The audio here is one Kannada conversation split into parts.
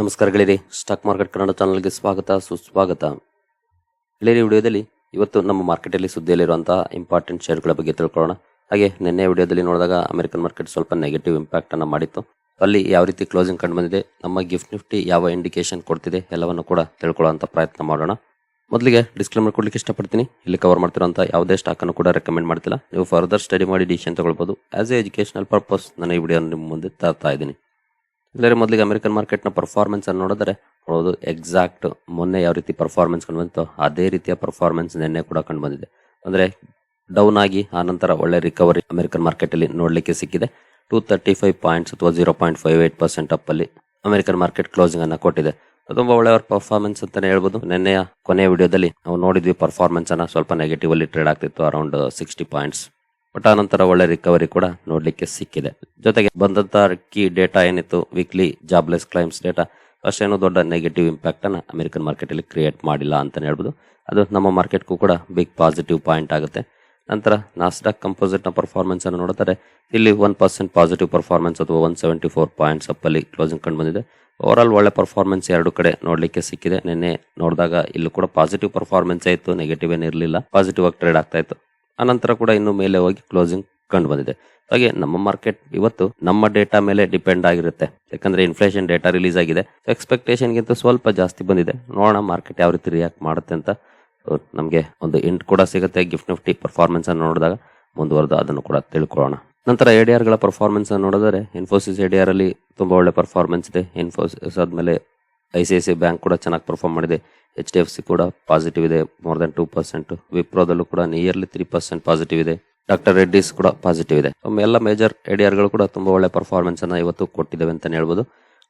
ನಮಸ್ಕಾರ ಗೆಳೆಯರಿ ಸ್ಟಾಕ್ ಮಾರ್ಕೆಟ್ ಕನ್ನಡ ಚಾನಲ್ಗೆ ಸ್ವಾಗತ, ಸುಸ್ವಾಗತ. ಗೆಳೆಯರಿ ವಿಡಿಯೋದಲ್ಲಿ ಇವತ್ತು ನಮ್ಮ ಮಾರ್ಕೆಟಲ್ಲಿ ಸುದ್ದಿಯಲ್ಲಿರುವಂತಹ ಇಂಪಾರ್ಟೆಂಟ್ ಶೇರ್ಗಳ ಬಗ್ಗೆ ತಿಳ್ಕೊಳ್ಳೋಣ. ಹಾಗೆ ನಿನ್ನೆ ವಿಡಿಯೋದಲ್ಲಿ ನೋಡಿದಾಗ ಅಮೆರಿಕನ್ ಮಾರ್ಕೆಟ್ ಸ್ವಲ್ಪ ನೆಗೆಟಿವ್ ಇಂಪ್ಯಾಕ್ಟ್ ಅನ್ನು ಮಾಡಿತ್ತು. ಅಲ್ಲಿ ಯಾವ ರೀತಿ ಕ್ಲೋಸಿಂಗ್ ಕಂಡು ಬಂದಿದೆ, ನಮ್ಮ ಗಿಫ್ಟ್ ನಿಫ್ಟಿ ಯಾವ ಇಂಡಿಕೇಶನ್ ಕೊಡ್ತಿದೆ ಎಲ್ಲವನ್ನು ಕೂಡ ತಿಳ್ಕೊಳ್ಳೋ ಪ್ರಯತ್ನ ಮಾಡೋಣ. ಮೊದಲಿಗೆ ಡಿಸ್ಕ್ಲೇಮರ್ ಕೊಡ್ಲಿಕ್ಕೆ ಇಷ್ಟಪಡ್ತೀನಿ. ಇಲ್ಲಿ ಕವರ್ ಮಾಡ್ತಿರೋಂಥ ಯಾವುದೇ ಸ್ಟಾಕ್ ಅನ್ನು ಕೂಡ ರೆಕಮೆಂಡ್ ಮಾಡ್ತಿಲ್ಲ. ನೀವು ಫರ್ದರ್ ಸ್ಟಡಿ ಮಾಡಿ ಡಿಸಿಷನ್ ತಗೊಳ್ಬೋದು. ಆಸ್ ಎ ಎಜುಕೇಶನಲ್ ಪರ್ಪಸ್ ನಾನು ಈ ವಿಡಿಯೋ ನಿಮ್ಮ ಮುಂದೆ ತರ್ತಾ ಇದ್ದೀನಿ. ಇಲ್ಲರೆ ಮೊದಲಿಗೆ ಅಮೆರಿಕನ್ ಮಾರ್ಕೆಟ್ನ ಪರ್ಫಾರ್ಮೆನ್ಸನ್ನು ನೋಡಿದ್ರೆ ನೋಡೋದು ಎಕ್ಸಾಕ್ಟ್ ಮೊನ್ನೆ ಯಾವ ರೀತಿ ಪರ್ಫಾರ್ಮೆನ್ಸ್ ಕಂಡು ಬಂತು ಅದೇ ರೀತಿಯ ಪರ್ಫಾರ್ಮೆನ್ಸ್ ನಿನ್ನೆ ಕೂಡ ಕಂಡು ಬಂದಿದೆ ಅಂದ್ರೆ ಡೌನ್ ಆಗಿ ಆ ನಂತರ ಒಳ್ಳೆ ರಿಕವರಿ ಅಮೆರಿಕನ್ ಮಾರ್ಕೆಟಲ್ಲಿ ನೋಡಲಿಕ್ಕೆ ಸಿಕ್ಕಿದೆ. ಟೂ ತರ್ಟಿ ಫೈವ್ ಪಾಯಿಂಟ್ಸ್ ಅಥವಾ zero point five eight percent ಅಪ್ಪಲ್ಲಿ American market closing ಅನ್ನು ಕೊಟ್ಟಿದೆ. ತುಂಬಾ ಒಳ್ಳೆಯ ಪರ್ಫಾರ್ಮೆನ್ಸ್ ಅಂತಲೇ ಹೇಳ್ಬೋದು. ನಿನ್ನೆಯ ಕೊನೆಯ ವಿಡಿಯೋದಲ್ಲಿ ನಾವು ನೋಡಿದ್ವಿ ಪರ್ಫಾರ್ಮೆನ್ಸ್ ಅನ್ನ ಸ್ವಲ್ಪ ನೆಗೆಟಿವ್ ಅಲ್ಲಿ ಟ್ರೇಡ್ ಆಗ್ತಿತ್ತು ಅರೌಂಡ್ ಸಿಕ್ಸ್ಟಿ ಪಾಯಿಂಟ್ಸ್ ಬಟ್ ಆನಂತರ ನಂತರ ಒಳ್ಳೆ ರಿಕವರಿ ಕೂಡ ನೋಡಲಿಕ್ಕೆ ಸಿಕ್ಕಿದೆ. ಜೊತೆಗೆ ಬಂದಂತ ಕೀ ಡೇಟಾ ಏನಿತ್ತು? ವೀಕ್ಲಿ ಜಾಬ್ಲೆಸ್ ಕ್ಲೈಮ್ಸ್ ಡೇಟಾ ಅಷ್ಟೇನು ದೊಡ್ಡ ನೆಗೆಟಿವ್ ಇಂಪ್ಯಾಕ್ಟ್ ಅನ್ನ ಅಮೆರಿಕನ್ ಮಾರ್ಕೆಟ್ ಅಲ್ಲಿ ಕ್ರಿಯೇಟ್ ಮಾಡಿಲ್ಲ ಅಂತಾನೆ ಹೇಳ್ಬೋದು. ಅದು ನಮ್ಮ ಮಾರ್ಕೆಟ್ಗೂ ಕೂಡ ಬಿಗ್ ಪಾಸಿಟಿವ್ ಪಾಯಿಂಟ್ ಆಗುತ್ತೆ. ನಂತರ ನಾಸ್ಡಾಕ್ ಕಂಪೋಸಿಟ್ನ ಪರ್ಫಾರ್ಮೆನ್ಸ್ ಅನ್ನು ನೋಡುತ್ತಾರೆ. ಇಲ್ಲಿ ಒನ್ ಪರ್ಸೆಂಟ್ ಪಾಸಿಟಿವ್ ಪರ್ಫಾರ್ಮೆನ್ಸ್ ಅಥವಾ one seventy four points up ಅಲ್ಲಿ ಕ್ಲೋಸಿಂಗ್ ಕಂಡು ಬಂದಿದೆ. ಓವರ್ ಆಲ್ ಒಳ್ಳೆ ಪರ್ಫಾರ್ಮೆನ್ಸ್ ಎರಡು ಕಡೆ ನೋಡಲಿಕ್ಕೆ ಸಿಕ್ಕಿದೆ. ನಿನ್ನೆ ನೋಡಿದಾಗ ಇಲ್ಲೂ ಕೂಡ ಪಾಸಿಟಿವ್ ಪರ್ಫಾರ್ಮೆನ್ಸ್ ಆಯಿತು ನೆಗೆಟಿವ್ ಏನಿರಲಿಲ್ಲ ಪಾಸಿಟಿವ್ ಆಗಿ ಟ್ರೇಡ್ ಆಗ್ತಾ ಇತ್ತು. ಅನಂತರ ಕೂಡ ಇನ್ನು ಮೇಲೆ ಹೋಗಿ ಕ್ಲೋಸಿಂಗ್ ಕಂಡು ಬಂದಿದೆ. ಹಾಗೆ ನಮ್ಮ ಮಾರ್ಕೆಟ್ ಇವತ್ತು ನಮ್ಮ ಡೇಟಾ ಮೇಲೆ ಡಿಪೆಂಡ್ ಆಗಿರುತ್ತೆ. ಯಾಕಂದ್ರೆ ಇನ್ಫ್ಲೇಷನ್ ಡೇಟಾ ರಿಲೀಸ್ ಆಗಿದೆ. ಎಕ್ಸ್ಪೆಕ್ಟೇಷನ್ ಗಿಂತ ಸ್ವಲ್ಪ ಜಾಸ್ತಿ ಬಂದಿದೆ. ನೋಡೋಣ ಮಾರ್ಕೆಟ್ ಯಾವ ರೀತಿ ರಿಯಾಕ್ಟ್ ಮಾಡುತ್ತೆ ಅಂತ. ನಮಗೆ ಒಂದು ಇಂಟ್ ಕೂಡ ಸಿಗುತ್ತೆ. ಗಿಫ್ಟ್ ನಿಫ್ಟಿ ಪರ್ಫಾರ್ಮೆನ್ಸ್ ಅನ್ನು ನೋಡಿದಾಗ ಮುಂದುವರೆದು ಅದನ್ನು ಕೂಡ ತಿಳ್ಕೊಳ್ಳೋಣ. ನಂತರ ಎಡಿಆರ್ಗಳ ಪರ್ಫಾರ್ಮೆನ್ಸ್ ಅನ್ನು ನೋಡಿದರೆ ಇನ್ಫೋಸಿಸ್ ಎಡಿಆರ್ ಅಲ್ಲಿ ತುಂಬಾ ಒಳ್ಳೆ ಪರ್ಫಾರ್ಮೆನ್ಸ್ ಇದೆ. ಇನ್ಫೋಸಿಸ್ ಆದ್ಮೇಲೆ I C I C bank ಕೂಡ ಚೆನ್ನಾಗಿ ಪರ್ಫಾರ್ಮ್ ಮಾಡಿದೆ. ಎಚ್ ಡಿ ಎಫ್ ಸಿ ಕೂಡ ಪಾಸಿಟಿವ್ ಇದೆ. ಮೋರ್ ದನ್ ಟೂ ಪರ್ಸೆಂಟ್ ವಿಪ್ರೋದಲ್ಲೂ ಕೂಡ ನಿಯರ್ಲಿ ತ್ರೀ ಪರ್ಸೆಂಟ್ ಪಾಸಿಟಿವ್ ಇದೆ. ಡಾಕ್ಟರ್ ರೆಡ್ಡಿಸ್ ಕೂಡ ಪಾಸಿಟಿವ್ ಇದೆ. ಎಲ್ಲ ಮೇಜರ್ ಎಡಿಆರ್ಗಳು ಕೂಡ ತುಂಬಾ ಒಳ್ಳೆ ಪರ್ಫಾರ್ಮೆನ್ಸ್ ಅನ್ನ ಇವತ್ತು ಕೊಟ್ಟಿದ್ದೇವೆ ಅಂತ ಹೇಳ್ಬೋದು.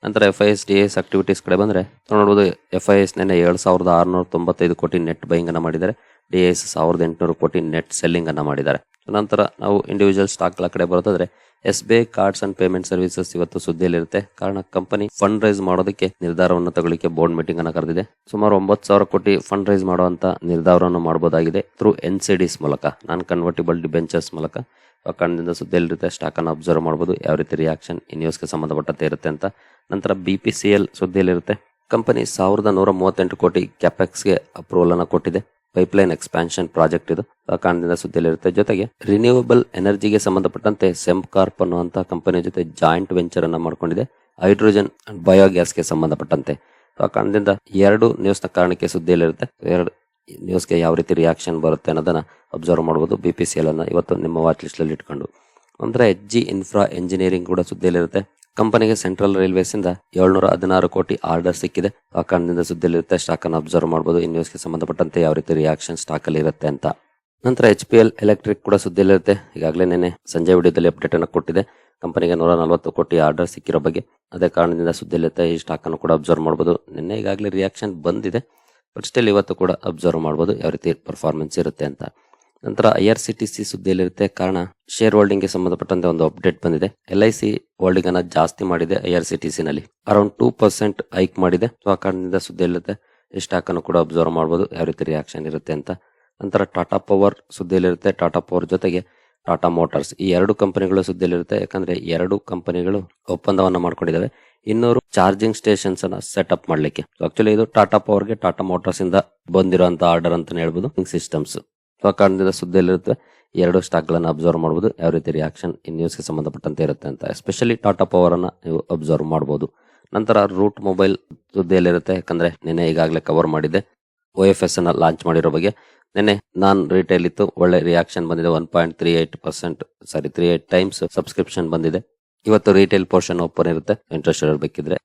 ನಂತರ F I S D S activities ಕಡೆ ಬಂದ್ರೆ ನೋಡಬಹುದು ಎಫ್ ಐ ಎಸ್ ನೆನೆ ಏಳು ಸಾವಿರದ ಆರುನೂರ ತೊಂಬತ್ತೈದು ಕೋಟಿ ನೆಟ್ ಬೈಯಿಂಗ್ ಅನ್ನ ಮಾಡಿದ್ದಾರೆ. ಡಿ ಎಸ್ ಸಾವಿರದ ಎಂಟುನೂರು ಕೋಟಿ ನೆಟ್ ಸೆಲ್ಲಿಂಗ್ ಅನ್ನ ಮಾಡಿದ್ದಾರೆ. ನಂತರ ನಾವು ಇಂಡಿವಿಜುವಲ್ ಸ್ಟಾಕ್ಗಳ ಕಡೆ ಬರೋದಾದ್ರೆ S B I cards and payment services ಇವತ್ತು ಸುದ್ದಿಯಲ್ಲಿರುತ್ತೆ. ಕಾರಣ ಕಂಪನಿ ಫಂಡ್ ರೈಸ್ ಮಾಡೋದಕ್ಕೆ ನಿರ್ಧಾರವನ್ನು ತಗೊಳ್ಳಿಕ್ಕೆ ಬೋರ್ಡ್ ಮೀಟಿಂಗ್ ಅನ್ನು ಕರೆದಿದೆ. ಸುಮಾರು ಒಂಬತ್ತು ಸಾವಿರ ಕೋಟಿ ಫಂಡ್ ರೈಸ್ ಮಾಡುವಂತ ನಿರ್ಧಾರವನ್ನು ಮಾಡಬಹುದಾಗಿದೆ ಥ್ರೂ ಎನ್ ಸಿ ಡಿಸ್ ಮೂಲಕ ನಾನ್ ಕನ್ವರ್ಟಿಬಲ್ ಡಿಬೆಂಚರ್ಸ್ ಮೂಲಕ ಕಾರಣದಿಂದ ಸುದ್ದಿಯಲ್ಲಿರುತ್ತೆ ಸ್ಟಾಕ್ ಅನ್ನು ಅಬ್ಸರ್ವ್ ಮಾಡಬಹುದು ಯಾವ ರೀತಿ ರಿಯಾಕ್ಷನ್ ಈ ನ್ಯೂಸ್ಗೆ ಸಂಬಂಧಪಟ್ಟಂತೆ ಇರುತ್ತೆ ಅಂತ. ನಂತರ ಬಿ ಪಿ ಸಿ ಎಲ್ ಸುದ್ದಿಯಲ್ಲಿರುತ್ತೆ. ಕಂಪನಿ ಸಾವಿರದ ನೂರ ಮೂವತ್ತೆಂಟು ಕೋಟಿ ಕ್ಯಾಪೆಕ್ಸ್ಗೆ ಅಪ್ರೂವಲ್ ಅನ್ನು ಕೊಟ್ಟಿದೆ. ಪೈಪ್ಲೈನ್ ಎಕ್ಸ್ಪಾನ್ಷನ್ ಪ್ರಾಜೆಕ್ಟ್ ಇದು ಕಾರಣದಿಂದ ಸುದ್ದಿಯಲ್ಲಿರುತ್ತೆ. ಜೊತೆಗೆ ರಿನ್ಯೂವಬಲ್ ಎನರ್ಜಿಗೆ ಸಂಬಂಧಪಟ್ಟಂತೆ ಸೆಂಪ್ಕಾರ್ಪ್ ಅನ್ನುವಂತ ಕಂಪನಿ ಜೊತೆ ಜಾಯಿಂಟ್ ವೆಂಚರ್ ಅನ್ನ ಮಾಡಿಕೊಂಡಿದೆ. ಹೈಡ್ರೋಜನ್ ಬಯೋಗ್ಯಾಸ್ಗೆ ಸಂಬಂಧಪಟ್ಟಂತೆ. ಆ ಕಾರಣದಿಂದ ಎರಡು ನ್ಯೂಸ್ನ ಕಾರಣಕ್ಕೆ ಸುದ್ದಿಯಲ್ಲಿರುತ್ತೆ. ಎರಡು ನ್ಯೂಸ್ಗೆ ಯಾವ ರೀತಿ ರಿಯಾಕ್ಷನ್ ಬರುತ್ತೆ ಅನ್ನೋದನ್ನ ಅಬ್ಸರ್ವ್ ಮಾಡಬಹುದು ಬಿ ಪಿ ಸಿ ಎಲ್ ಅನ್ನ ಇವತ್ತು ನಿಮ್ಮ ವಾಚ್ ಲಿಸ್ಟ್ ಅಲ್ಲಿ ಇಟ್ಕೊಂಡು. ಅಂದ್ರೆ ಜಿ ಇನ್ಫ್ರಾ ಎಂಜಿನಿಯರಿಂಗ್ ಕೂಡ ಸುದ್ದಿಯಲ್ಲಿರುತ್ತೆ. ಕಂಪನಿಗೆ ಸೆಂಟ್ರಲ್ ರೈಲ್ವೇಸ್ ಇಂದ ಏಳ್ನೂರ ಹದಿನಾರು ಕೋಟಿ ಆರ್ಡರ್ ಸಿಕ್ಕಿದೆ. ಆ ಕಾರಣದಿಂದ ಸುದ್ದಿಯಲ್ಲಿರುತ್ತೆ ಸ್ಟಾಕ್ ಅನ್ನು ಅಬ್ಸರ್ವ್ ಮಾಡಬಹುದು ಈ ನ್ಯೂಸ್ಗೆ ಸಂಬಂಧಪಟ್ಟಂತೆ ಯಾವ ರೀತಿ ರಿಯಾಕ್ಷನ್ ಸ್ಟಾಕ್ ಅಲ್ಲಿ ಇರುತ್ತೆ ಅಂತ. ನಂತರ ಎಚ್ ಪಿ ಎಲ್ ಎಲೆಕ್ಟ್ರಿಕ್ ಕೂಡ ಸುದ್ದಿಯಲ್ಲಿರುತ್ತೆ. ಈಗಾಗಲೇ ನಿನ್ನೆ ಸಂಜೆ ವಿಡಿಯೋದಲ್ಲಿ ಅಪ್ಡೇಟ್ ಅನ್ನು ಕೊಟ್ಟಿದೆ. ಕಂಪನಿಗೆ ನೂರ ನಲವತ್ತು ಕೋಟಿ ಆರ್ಡರ್ ಸಿಕ್ಕಿರೋ ಬಗ್ಗೆ. ಅದೇ ಕಾರಣದಿಂದ ಸುದ್ದಿಯಲ್ಲಿರುತ್ತೆ, ಈ ಸ್ಟಾಕ್ ಅನ್ನು ಕೂಡ ಅಬ್ಸರ್ವ್ ಮಾಡಬಹುದು ನಿನ್ನೆ ಈಗಾಗಲೇ ರಿಯಾಕ್ಷನ್ ಬಂದಿದೆ ಬಟ್ ಸ್ಟಿಲ್ ಇವತ್ತು ಕೂಡ ಅಬ್ಸರ್ವ್ ಮಾಡಬಹುದು ಯಾವ ರೀತಿ ಪರ್ಫಾರ್ಮೆನ್ಸ್ ಇರುತ್ತೆ ಅಂತ. ನಂತರ I R C T C ಸುದ್ದಿಯಲ್ಲಿರುತ್ತೆ. ಕಾರಣ ಶೇರ್ ಹೋಲ್ಡಿಂಗ್ಗೆ ಸಂಬಂಧಪಟ್ಟಂತೆ ಒಂದು ಅಪ್ಡೇಟ್ ಬಂದಿದೆ. ಎಲ್ ಐ ಸಿ ಹೋಲ್ಡಿಂಗ್ ಅನ್ನ ಜಾಸ್ತಿ ಮಾಡಿದೆ I R C T C ನಲ್ಲಿ. ಅರೌಂಡ್ ಟೂ ಪರ್ಸೆಂಟ್ ಹೈಕ್ ಮಾಡಿದೆ. ಸೊ ಆ ಕಾರಣದಿಂದ ಸುದ್ದಿಯಲ್ಲಿರುತ್ತೆ. ಈ ಸ್ಟಾಕ್ ಅನ್ನು ಕೂಡ ಅಬ್ಸರ್ವ್ ಮಾಡಬಹುದು ಯಾವ ರೀತಿ ರಿಯಾಕ್ಷನ್ ಇರುತ್ತೆ ಅಂತ. ನಂತರ ಟಾಟಾ ಪವರ್ ಸುದ್ದಿಯಲ್ಲಿರುತ್ತೆ. ಟಾಟಾ ಪವರ್ ಜೊತೆಗೆ ಟಾಟಾ ಮೋಟಾರ್ಸ್ ಈ ಎರಡು ಕಂಪನಿಗಳು ಸುದ್ದಿಯಲ್ಲಿರುತ್ತೆ. ಯಾಕಂದ್ರೆ ಎರಡು ಕಂಪನಿಗಳು ಒಪ್ಪಂದವನ್ನ ಮಾಡ್ಕೊಂಡಿದ್ದಾವೆ ಇನ್ನೂರು ಚಾರ್ಜಿಂಗ್ ಸ್ಟೇಷನ್ಸ್ ಅನ್ನ ಸೆಟ್ ಅಪ್ ಮಾಡ್ಲಿಕ್ಕೆ ಆಕ್ಚುಲಿ ಇದು ಟಾಟಾ ಪವರ್ಗೆ ಟಾಟಾ ಮೋಟಾರ್ಸ್ ಇಂದ ಬಂದಿರುವಂತಹ ಆರ್ಡರ್ ಅಂತಾನೆ ಹೇಳ್ಬೋದು. ಸಿಸ್ಟಮ್ಸ್ ಕಾರಣದಿಂದ ಸುದ್ದಿಯಲ್ಲಿರುತ್ತೆ. ಎರಡು ಸ್ಟಾಕ್ಗಳನ್ನು ಅಬ್ಸರ್ವ್ ಮಾಡಬಹುದು ಯಾವ ರೀತಿ ರಿಯಾಕ್ಷನ್ ಈ ನ್ಯೂಸ್ಗೆ ಸಂಬಂಧಪಟ್ಟಂತೆ ಇರುತ್ತೆ ಅಂತ. ಎಸ್ಪೆಷಲಿ ಟಾಟಾ ಪವರ್ ಅನ್ನ ನೀವು ಅಬ್ಸರ್ವ್ ಮಾಡಬಹುದು ನಂತರ ರೂಟ್ ಮೊಬೈಲ್ ಸುದ್ದಿಯಲ್ಲಿರುತ್ತೆ. ಯಾಕಂದರೆ ನಿನ್ನೆ ಈಗಾಗಲೇ ಕವರ್ ಮಾಡಿದೆ ಒ ಎಫ್ ಎಸ್ ಅನ್ನು ಲಾಂಚ್ ಮಾಡಿರೋ ಬಗ್ಗೆ. ನಿನ್ನೆ ನಾನ್ ರಿಟೇಲ್ ಇತ್ತು. ಒಳ್ಳೆ ರಿಯಾಕ್ಷನ್ ಬಂದಿದೆ. One point three eight percent sorry three eight times subscription ಬಂದಿದೆ. ಇವತ್ತು ರಿಟೇಲ್ ಪೋರ್ಷನ್ ಓಪನ್ ಇರುತ್ತೆ. ಇಂಟ್ರೆಸ್ಟ್ ಬೇಕಿದ್ರೆ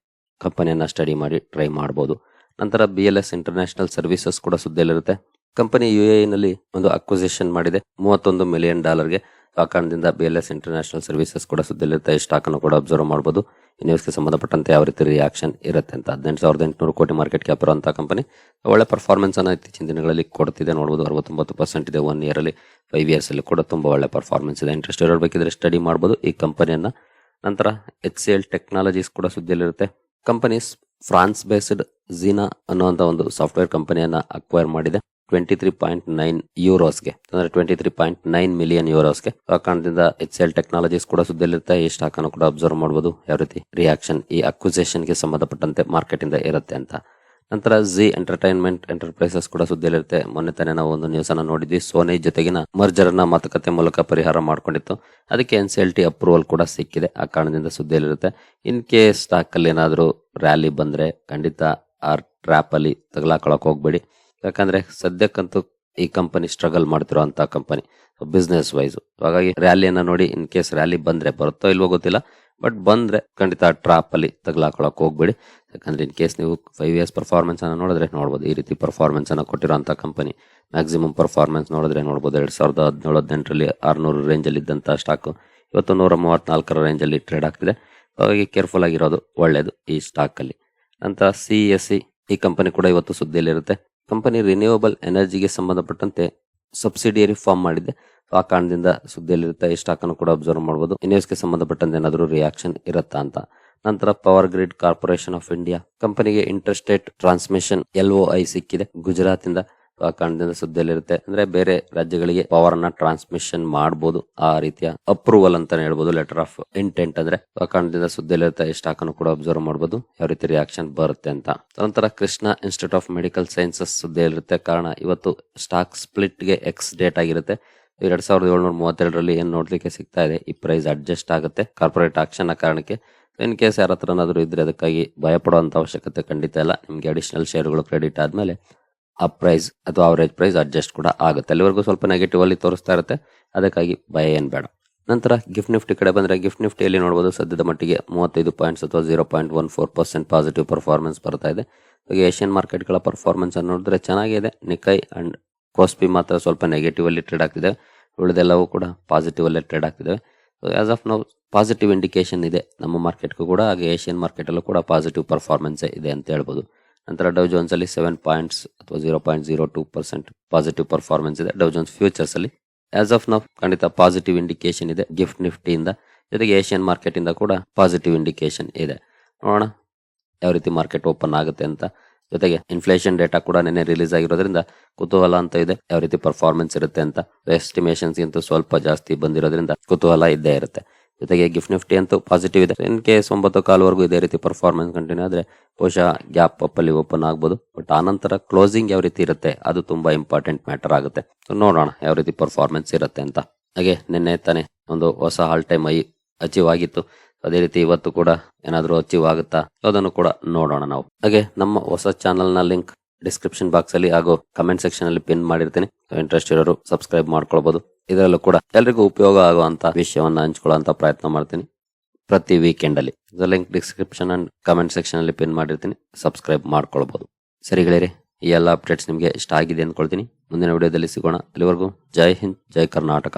ಕಂಪನಿಯನ್ನು ಸ್ಟಡಿ ಮಾಡಿ ಟ್ರೈ ಮಾಡಬಹುದು ನಂತರ B L S international services ಕೂಡ ಸುದ್ದಿಯಲ್ಲಿರುತ್ತೆ. ಕಂಪನಿ ಯು ಎ ನಲ್ಲಿ ಒಂದು ಅಕ್ವಿಸಿಷನ್ ಮಾಡಿದೆ. ಮೂವತ್ತೊಂದು ಮಿಲಿಯನ್ ಡಾಲರ್ಗೆ ಆ ಕಾರಣದಿಂದ B L S international services ಕೂಡ ಸುದ್ದಿಯಲ್ಲಿರುತ್ತೆ. ಈ ಸ್ಟಾಕ್ ಅನ್ನು ಕೂಡ ಅಬ್ಸರ್ವ್ ಮಾಡಬಹುದು ನ್ಯೂಸ್ಗೆ ಸಂಬಂಧಪಟ್ಟಂತೆ ಯಾವ ರೀತಿ ರಿಯಾಕ್ಷನ್ ಇರುತ್ತೆ ಅಂತ. ಹದಿನೆಂಟು ಸಾವಿರದ ಎಂಟುನೂರು ಕೋಟಿ ಮಾರ್ಕೆಟ್ ಕ್ಯಾಪ್ ಇರುವಂತಹ ಕಂಪನಿ ಒಳ್ಳೆ ಪರ್ಫಾರ್ಮೆನ್ಸ್ ಅನ್ನು ಇತ್ತೀಚಿನ ದಿನಗಳಲ್ಲಿ ಕೊಡ್ತಿದೆ. ನೋಡಬಹುದು ಅರವತ್ತೊಂಬತ್ತು ಪರ್ಸೆಂಟ್ ಇದೆ ಒನ್ ಇಯರ್ ಅಲ್ಲಿ. ಫೈವ್ ಇಯರ್ಸ್ ಅಲ್ಲಿ ಕೂಡ ತುಂಬಾ ಒಳ್ಳೆ ಪರ್ಫಾರ್ಮೆನ್ಸ್ ಇದೆ. ಇಂಟ್ರೆಸ್ಟ್ ಇರಬೇಕಿದ್ರೆ ಸ್ಟಡಿ ಮಾಡಬಹುದು ಈ ಕಂಪನಿಯನ್ನ ನಂತರ ಎಚ್ ಸಿ ಎಲ್ ಟೆಕ್ನಾಲಜೀಸ್ ಕೂಡ ಸುದ್ದಿಯಲ್ಲಿರುತ್ತೆ. ಕಂಪನೀಸ್ ಫ್ರಾನ್ಸ್ ಬೇಸ್ಡ್ ಝೀನಾ ಅನ್ನುವಂಥ ಒಂದು ಸಾಫ್ಟ್ವೇರ್ ಕಂಪನಿಯನ್ನ ಅಕ್ವೈರ್ ಮಾಡಿದೆ. ಟ್ವೆಂಟಿ ತ್ರೀ ಪಾಯಿಂಟ್ ನೈನ್ ಯೂರೋಸ್ಗೆ ಅಂದ್ರೆ twenty three point nine million ಯೂರೋಸ್ಗೆ ಆ ಕಾರಣದಿಂದ ಎಚ್ ಎಲ್ ಟೆಕ್ನಾಲಜೀಸ್ ಕೂಡ ಸುದ್ದಿಯಲ್ಲಿರುತ್ತೆ. ಈ ಸ್ಟಾಕ್ ಅನ್ನು ಕೂಡ ಅಬ್ಸರ್ವ್ ಮಾಡಬಹುದು ಯಾವ ರೀತಿ ರಿಯಾಕ್ಷನ್ ಈ ಅಕ್ವಿಸೇಷನ್ಗೆ ಸಂಬಂಧಪಟ್ಟಂತೆ ಮಾರ್ಕೆಟ್ ಇಂದ ಇರುತ್ತೆ ಅಂತ. ನಂತರ ಜಿ ಎಂಟರ್ಟೈನ್ಮೆಂಟ್ ಎಂಟರ್ಪ್ರೈಸಸ್ ಕೂಡ ಸುದ್ದಿಯಲ್ಲಿರುತ್ತೆ. ಮೊನ್ನೆ ತಾನೇ ನಾವು ಒಂದು ನ್ಯೂಸ್ ಅನ್ನ ನೋಡಿದ್ವಿ. ಸೋನಿ ಜೊತೆಗಿನ ಮರ್ಜರ್ನ ಮಾತುಕತೆ ಮೂಲಕ ಪರಿಹಾರ ಮಾಡ್ಕೊಂಡಿತ್ತು. ಅದಕ್ಕೆ ಎನ್ ಸಿ ಟಿ ಅಪ್ರೂವಲ್ ಕೂಡ ಸಿಕ್ಕಿದೆ. ಆ ಕಾರಣದಿಂದ ಸುದ್ದಿಯಲ್ಲಿರುತ್ತೆ. ಇನ್ ಕೇಸ್ ಸ್ಟಾಕ್ ಅಲ್ಲಿ ಏನಾದರೂ ರ್ಯಾಲಿ ಬಂದ್ರೆ ಖಂಡಿತ ಆ ಟ್ರ್ಯಾಪ್ ಅಲ್ಲಿ ತಗಲಾಕೊಳಕ್ ಹೋಗ್ಬೇಡಿ. ಯಾಕಂದ್ರೆ ಸದ್ಯಕ್ಕಂತೂ ಈ ಕಂಪನಿ ಸ್ಟ್ರಗಲ್ ಮಾಡ್ತಿರೋ ಅಂತ ಕಂಪನಿ ಬಿಸ್ನೆಸ್ ವೈಸ್ ಹಾಗಾಗಿ ರ್ಯಾಲಿಯನ್ನ ನೋಡಿ ಇನ್ ಕೇಸ್ ರ್ಯಾಲಿ ಬಂದ್ರೆ ಬರುತ್ತೋ ಇಲ್ವೋ ಗೊತ್ತಿಲ್ಲ. ಬಟ್ ಬಂದ್ರೆ ಖಂಡಿತ ಟ್ರಾಪ್ ಅಲ್ಲಿ ತಗಲಾಕೊಳಕ್ ಹೋಗ್ಬೇಡಿ. ಯಾಕಂದ್ರೆ ಇನ್ ಕೇಸ್ ನೀವು ಫೈವ್ ಇಯರ್ಸ್ ಪರ್ಫಾರ್ಮೆನ್ಸ್ ಅನ್ನ ನೋಡಿದ್ರೆ ನೋಡ್ಬೋದು. ಈ ರೀತಿ ಪರ್ಫಾರ್ಮೆನ್ಸ್ ಅನ್ನ ಕೊಟ್ಟಿರೋಂಥ ಕಂಪನಿ ಮ್ಯಾಕ್ಸಿಮಮ್ ಪರ್ಫಾರ್ಮೆನ್ಸ್ ನೋಡಿದ್ರೆ ನೋಡ್ಬೋದು. ಎರಡ್ ಸಾವಿರದ ಹದಿನೇಳು ಹದಿನೆಂಟರಲ್ಲಿ ಆರ್ನೂರು ರೇಂಜ್ ಅಲ್ಲಿ ಇದ್ದಂತ ಸ್ಟಾಕ್ ಇವತ್ತು ನೂರ ಮೂವತ್ನಾಲ್ಕರ ರೇಂಜ್ ಅಲ್ಲಿ ಟ್ರೇಡ್ ಆಗ್ತಿದೆ. ಹಾಗಾಗಿ ಕೇರ್ಫುಲ್ ಆಗಿರೋದು ಒಳ್ಳೇದು ಈ ಸ್ಟಾಕ್ ಅಲ್ಲಿ. ನಂತರ ಸಿ ಎಸ್ ಸಿ ಈ ಕಂಪನಿ ಕೂಡ ಇವತ್ತು ಸುದ್ದಿಯಲ್ಲಿರುತ್ತೆ. ಕಂಪನಿ ರಿನ್ಯೂವಬಲ್ ಎನರ್ಜಿಗೆ ಸಂಬಂಧಪಟ್ಟಂತೆ ಸಬ್ಸಿಡಿಯರಿ ಫಾರ್ಮ್ ಮಾಡಿದೆ. ಆ ಕಾರಣದಿಂದ ಸುದ್ದಿಯಲ್ಲಿರುತ್ತೆ, ಈ ಸ್ಟಾಕ್ ಅನ್ನು ಕೂಡ ಅಬ್ಸರ್ವ್ ಮಾಡಬಹುದು ಗೆ ಸಂಬಂಧಪಟ್ಟಂತೆ ಏನಾದರೂ ರಿಯಾಕ್ಷನ್ ಇರುತ್ತಾ ಅಂತ. ನಂತರ power grid corporation of India ಕಂಪನಿಗೆ ಇಂಟರ್ಸ್ಟೇಟ್ ಟ್ರಾನ್ಸ್ಮಿಷನ್ ಎಲ್ಒಐ ಸಿಕ್ಕಿದೆ. ಗುಜರಾತ್ ಇಂದ ಕಾರಣದಿಂದ ಸುದ್ದಿಯಲ್ಲಿರುತ್ತೆ. ಅಂದ್ರೆ ಬೇರೆ ರಾಜ್ಯಗಳಿಗೆ ಪವರ್ ಅನ್ನ ಟ್ರಾನ್ಸ್ಮಿಷನ್ ಮಾಡಬಹುದು ಆ ರೀತಿಯ ಅಪ್ರೂವಲ್ ಅಂತಾನೆ ಹೇಳ್ಬೋದು ಲೆಟರ್ ಆಫ್ ಇಂಟೆಂಟ್ ಅಂದ್ರೆ. ಆ ಕಾರಣದಿಂದ ಸುದ್ದಿಯಲ್ಲಿರುತ್ತೆ ಈ ಸ್ಟಾಕ್ ಅನ್ನು ಕೂಡ ಅಬ್ಸರ್ವ್ ಮಾಡಬಹುದು ಯಾವ ರೀತಿ ರಿಯಾಕ್ಷನ್ ಬರುತ್ತೆ ಅಂತ. ನಂತರ Krishna institute of medical sciences ಸುದ್ದಿಯಲ್ಲಿರುತ್ತೆ. ಕಾರಣ ಇವತ್ತು ಸ್ಟಾಕ್ ಸ್ಪ್ಲಿಟ್ಗೆ ಎಕ್ಸ್ ಡೇಟ್ ಆಗಿರುತ್ತೆ. ಎರಡ್ ಸಾವಿರದ ಏಳ್ನೂರ ಮೂವತ್ತೆರಡರಲ್ಲಿ ಏನ್ ನೋಡ್ಲಿಕ್ಕೆ ಸಿಗ್ತಾ ಇದೆ? ಈ ಪ್ರೈಸ್ ಅಡ್ಜಸ್ಟ್ ಆಗುತ್ತೆ. ಕಾರ್ಪೊರೇಟ್ ಆಕ್ಷನ್ ಕಾರಣಕ್ಕೆ. ಇನ್ ಕೇಸ್ ಯಾರ ಹತ್ರ ಏನಾದ್ರು ಇದ್ರೆ ಅದಕ್ಕಾಗಿ ಭಯಪಡುವಂತ ಅವಶ್ಯಕತೆ ಖಂಡಿತ ಇಲ್ಲ. ನಿಮ್ಗೆ ಅಡಿಷನಲ್ ಶೇರ್ಗಳು ಕ್ರೆಡಿಟ್ ಆದ್ಮೇಲೆ ಆ ಪ್ರೈಸ್ ಅಥವಾ ಅವರೇಜ್ ಪ್ರೈಸ್ ಅಡ್ಜಸ್ಟ್ ಕೂಡ ಆಗುತ್ತೆ. ಅಲ್ಲಿವರೆಗೂ ಸ್ವಲ್ಪ ನೆಗೆಟಿವ್ ಅಲ್ಲಿ ತೋರಿಸ್ತಾ ಇರುತ್ತೆ. ಅದಕ್ಕಾಗಿ ಭಯ ಏನು ಬೇಡ. ನಂತರ ಗಿಫ್ಟ್ ನಿಫ್ಟಿ ಕಡೆ ಬಂದರೆ ಗಿಫ್ಟ್ ನಿಫ್ಟಿಯಲ್ಲಿ ನೋಡಬಹುದು ಸದ್ಯದ ಮಟ್ಟಿಗೆ ಮೂವತ್ತೈದು ಪಾಯಿಂಟ್ಸ್ ಅಥವಾ zero point one four percent positive performance ಬರ್ತಾ ಇದೆ. ಹಾಗೆ ಏಷ್ಯನ್ ಮಾರ್ಕೆಟ್ಗಳ ಪರ್ಫಾರ್ಮೆನ್ಸ್ ಅನ್ನು ನೋಡಿದ್ರೆ ಚೆನ್ನಾಗಿದೆ. ನಿಕೈ ಅಂಡ್ ಕೋಸ್ಪಿ ಮಾತ್ರ ಸ್ವಲ್ಪ ನೆಗೆಟಿವ್ ಅಲ್ಲಿ ಟ್ರೇಡ್ ಆಗ್ತಿದೆ. ಉಳಿದೆಲ್ಲವೂ ಕೂಡ ಪಾಸಿಟಿವ್ ಅಲ್ಲೇ ಟ್ರೇಡ್ ಆಗ್ತಿದೆ. As of now positive indication ಇದೆ ನಮ್ಮ ಮಾರ್ಕೆಟ್ಗೂ ಕೂಡ. ಹಾಗೆ ಏಷ್ಯನ್ ಮಾರ್ಕೆಟಲ್ಲೂ ಕೂಡ ಪಾಸಿಟಿವ್ ಪರ್ಫಾರ್ಮೆನ್ಸೇ ಇದೆ ಅಂತ ಹೇಳ್ಬೋದು. ನಂತರ ಡೌ ಜೋನ್ಸ್ ಅಲ್ಲಿ ಸೆವೆನ್ ಪಾಯಿಂಟ್ಸ್ ಅಥವಾ zero point zero two percent positive performance ಇದೆ. ಡೌ ಜೋನ್ಸ್ ಫ್ಯೂಚರ್ಸ್ ಅಲ್ಲಿ ಆಸ್ ಆಫ್ ನೌ ಖಂಡಿತ ಪಾಸಿಟಿವ್ ಇಂಡಿಕೇಶನ್ ಇದೆ. ಗಿಫ್ಟ್ ನಿಫ್ಟಿಯಿಂದ ಜೊತೆಗೆ ಏಷ್ಯನ್ ಮಾರ್ಕೆಟ್ ಇಂದ ಕೂಡ ಪಾಸಿಟಿವ್ ಇಂಡಿಕೇಶನ್ ಇದೆ. ನೋಡೋಣ ಯಾವ ರೀತಿ ಮಾರ್ಕೆಟ್ ಓಪನ್ ಆಗುತ್ತೆ ಅಂತ. ಜೊತೆಗೆ ಇನ್ಫ್ಲೇಷನ್ ಡೇಟಾ ಕೂಡ ನಿನ್ನೆ ರಿಲೀಸ್ ಆಗಿರೋದ್ರಿಂದ ಕುತೂಹಲ ಅಂತ ಇದೆ. ಯಾವ ರೀತಿ ಪರ್ಫಾರ್ಮೆನ್ಸ್ ಇರುತ್ತೆ ಅಂತ. ಎಸ್ಟಿಮೇಷನ್ಸ್ ಸ್ವಲ್ಪ ಜಾಸ್ತಿ ಬಂದಿರೋದ್ರಿಂದ ಕುತೂಹಲ ಇದ್ದೇ ಇರುತ್ತೆ. ಜೊತೆಗೆ ಗಿಫ್ಟ್ ನಿಫ್ಟಿ ಅಂತೂ ಪಾಸಿಟಿವ್ ಇದೆ. ಇನ್ ಕೇಸ್ ಒಂಬತ್ತು ಕಾಲ್ವರೆಗೂ ಇದೇ ರೀತಿ ಪರ್ಫಾರ್ಮೆನ್ಸ್ ಕಂಟಿನ್ಯೂ ಆದರೆ, ಬಹುಶಃ ಗ್ಯಾಪ್ ಅಪ್ ಅಲ್ಲಿ ಓಪನ್ ಆಗ್ಬೋದು. ಬಟ್ ಆನಂತರ ಕ್ಲೋಸಿಂಗ್ ಯಾವ ರೀತಿ ಇರುತ್ತೆ, ಅದು ತುಂಬಾ ಇಂಪಾರ್ಟೆಂಟ್ ಮ್ಯಾಟರ್ ಆಗುತ್ತೆ. ನೋಡೋಣ ಯಾವ ರೀತಿ ಪರ್ಫಾರ್ಮೆನ್ಸ್ ಇರುತ್ತೆ ಅಂತ. ಹಾಗೆ ನಿನ್ನೆ ತಾನೆ ಒಂದು ಹೊಸ ಹಾಲ್ ಟೈಮ್ ಐ ಅಚೀವ್ ಆಗಿತ್ತು. ಅದೇ ರೀತಿ ಇವತ್ತು ಕೂಡ ಏನಾದರೂ ಅಚೀವ್ ಆಗುತ್ತಾ, ಅದನ್ನು ಕೂಡ ನೋಡೋಣ ನಾವು. ಹಾಗೆ ನಮ್ಮ ಹೊಸ ಚಾನಲ್ನ ಲಿಂಕ್ ಡಿಸ್ಕ್ರಿಪ್ಷನ್ ಬಾಕ್ಸ್ ಅಲ್ಲಿ ಹಾಗೂ ಕಮೆಂಟ್ ಸೆಕ್ಷನ್ ಅಲ್ಲಿ ಪಿನ್ ಮಾಡಿರ್ತೀನಿ. ಇಂಟ್ರೆಸ್ಟ್ ಇರೋರು ಸಬ್ಸ್ಕ್ರೈಬ್ ಮಾಡ್ಕೊಳ್ಬಹುದು ಇದರಲ್ಲೂ ಕೂಡ ಎಲ್ರಿಗೂ ಉಪಯೋಗ ಆಗುವಂತ ವಿಷಯವನ್ನು ಹಂಚ್ಕೊಳ್ಳುವಂತ ಪ್ರಯತ್ನ ಮಾಡ್ತೀನಿ. ಪ್ರತಿ ವೀಕೆಂಡ್ ಅಲ್ಲಿ. Link description and comment section ಅಲ್ಲಿ ಪಿನ್ ಮಾಡಿರ್ತೀನಿ. ಸಬ್ಸ್ಕ್ರೈಬ್ ಮಾಡ್ಕೊಳ್ಬಹುದು ಸರಿ ಗೆಳೆಯರೆ, ಈ ಎಲ್ಲ ಅಪ್ಡೇಟ್ಸ್ ನಿಮಗೆ ಇಷ್ಟ ಆಗಿದೆ ಅಂದ್ಕೊಳ್ತೀನಿ ಮುಂದಿನ ವಿಡಿಯೋದಲ್ಲಿ ಸಿಗೋಣ. ಅಲ್ಲಿವರೆಗೂ ಜೈ ಹಿಂದ್, ಜೈ ಕರ್ನಾಟಕ.